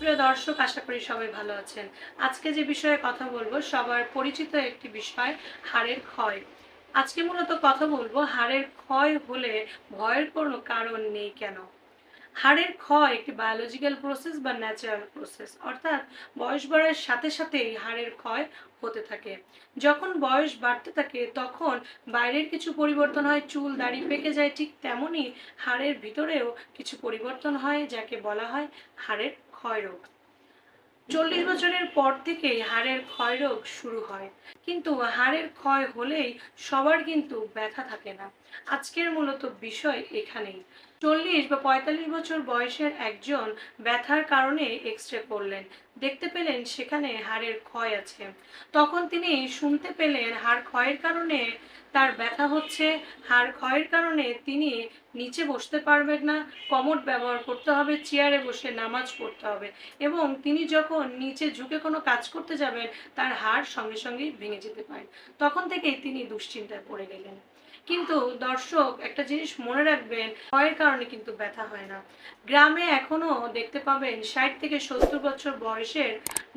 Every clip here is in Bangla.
সুপ্রিয় দর্শক, আশা করি সবাই ভালো আছেন। আজকে যে বিষয়ে কথা বলব, সবার পরিচিত একটি বিষয়, হাড়ের ক্ষয়। আজকে মূলত কথা বলব, হাড়ের ক্ষয় হলে ভয়ের কোনো কারণ নেই কেন? হাড়ের ক্ষয় একটি বায়োলজিক্যাল প্রসেস বা ন্যাচারাল প্রসেস অর্থাৎ বয়স বাড়ার সাথে সাথেই হাড়ের ক্ষয় হতে থাকে। যখন বয়স বাড়তে থাকে, তখন বাইরের কিছু পরিবর্তন হয়, চুল, দাড়ি পেকে যায়, ঠিক তেমনই হাড়ের ভিতরেও কিছু পরিবর্তন হয়, যাকে বলা হয় হাড়ের ক্ষয় রোগ চল্লিশ বছরের পর থেকেই হাড়ের ক্ষয় রোগ শুরু হয়। কিন্তু হাড়ের ক্ষয় হলেই সবার কিন্তু ব্যথা থাকে না। আজকের মূলত বিষয় এখানেই। চল্লিশ বা পঁয়তাল্লিশ বছর বয়সের একজন ব্যথার কারণে এক্স রে করলেন। দেখতে পেলেন সেখানে হাড়ের ক্ষয় আছে। তখন তিনি শুনতে পেলেন হাড় ক্ষয়ের কারণে তার ব্যথা হচ্ছে। হাড় ক্ষয়ের কারণে তিনি নিচে বসতে পারবেন না, কমোড ব্যবহার করতে হবে, চেয়ারে বসে নামাজ পড়তে হবে এবং তিনি যখন নিচে ঝুঁকে কোনো কাজ করতে যাবেন, তার হাড় সঙ্গে সঙ্গেই ভেঙে যেতে পারে। তখন থেকেই তিনি দুশ্চিন্তায় পড়ে গেলেন। কিন্তু দর্শক, একটা জিনিস মনে রাখবেন, ক্ষয়ের কারণে কিন্তু ব্যথা হয় না। গ্রামে এখনও দেখতে পাবেন ষাট থেকে সত্তর বছর বয়সের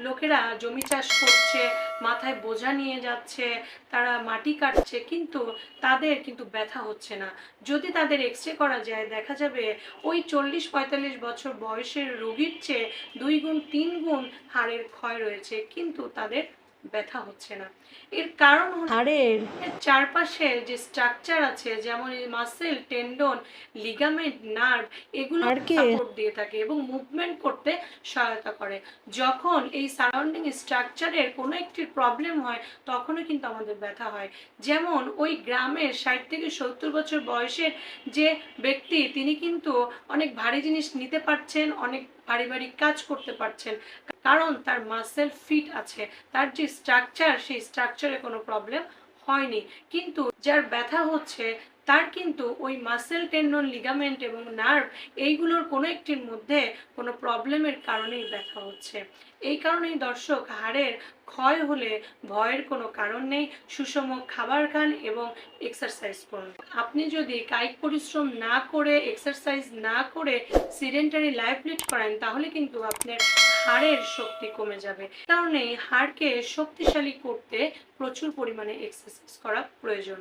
লোকেরা জমি চাষ করছে, মাথায় বোঝা নিয়ে যাচ্ছে, তারা মাটি কাটছে, কিন্তু তাদের কিন্তু ব্যথা হচ্ছে না। যদি তাদের এক্স রে করা যায়, দেখা যাবে ওই চল্লিশ পঁয়তাল্লিশ বছর বয়সের রোগীর চেয়ে দুই গুণ, তিন গুণ হাড়ের ক্ষয় রয়েছে, কিন্তু তাদের ব্যথা হচ্ছে না। এর কারণ হলো হাড়ের এর চারপাশে যে স্ট্রাকচার আছে যেমন মাসেল টেন্ডন লিগামেন্ট নার্ভ এগুলো সাপোর্ট দিয়ে থাকে এবং মুভমেন্ট করতে সহায়তা করে। যখন এই সারাউন্ডিং স্ট্রাকচারের কোনো একটি প্রবলেম হয় তখনও কিন্তু আমাদের ব্যথা হয়। যেমন ওই গ্রামের ষাট থেকে সত্তর বছর বয়সের যে ব্যক্তি তিনি কিন্তু অনেক ভারী জিনিস নিতে পারছেন অনেক পারিবারিক কাজ করতে পারছেন। কারণ তার মাসেল ফিট আছে। তার যে স্ট্রাকচার সেই স্ট্রাকচারে কোনো প্রবলেম হয়নি। কিন্তু যার ব্যথা হচ্ছে, তার কিন্তু ওই মাসেল টেন্ডন লিগামেন্ট এবং নার্ভ এইগুলোর কোনো একটির মধ্যে কোনো প্রবলেমের কারণেই ব্যথা হচ্ছে। এই কারণেই দর্শক, হাড়ের ক্ষয় হলে ভয়ের কোনো কারণ নেই। সুষম খাবার খান এবং এক্সারসাইজ করুন। আপনি যদি কায়িক পরিশ্রম না করে এক্সারসাইজ না করে সিডেন্টারি লাইফ লিড করেন, তাহলে কিন্তু আপনার হাড়ের শক্তি কমে যাবে। কারণে হাড়কে শক্তিশালী করতে প্রচুর পরিমাণে এক্সারসাইজ করা প্রয়োজন।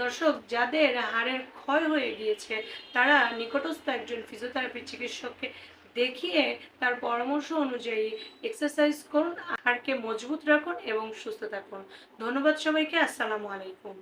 দর্শক, যাদের হাড়ের ক্ষয় হয়ে গিয়েছে, তারা নিকটস্থ একজন ফিজিওথেরাপি চিকিৎসককে দেখিয়ে তার পরামর্শ অনুযায়ী এক্সারসাইজ করুন, হাড়কে মজবুত রাখুন এবং সুস্থ থাকুন। ধন্যবাদ সবাইকে, আসসালামু আলাইকুম।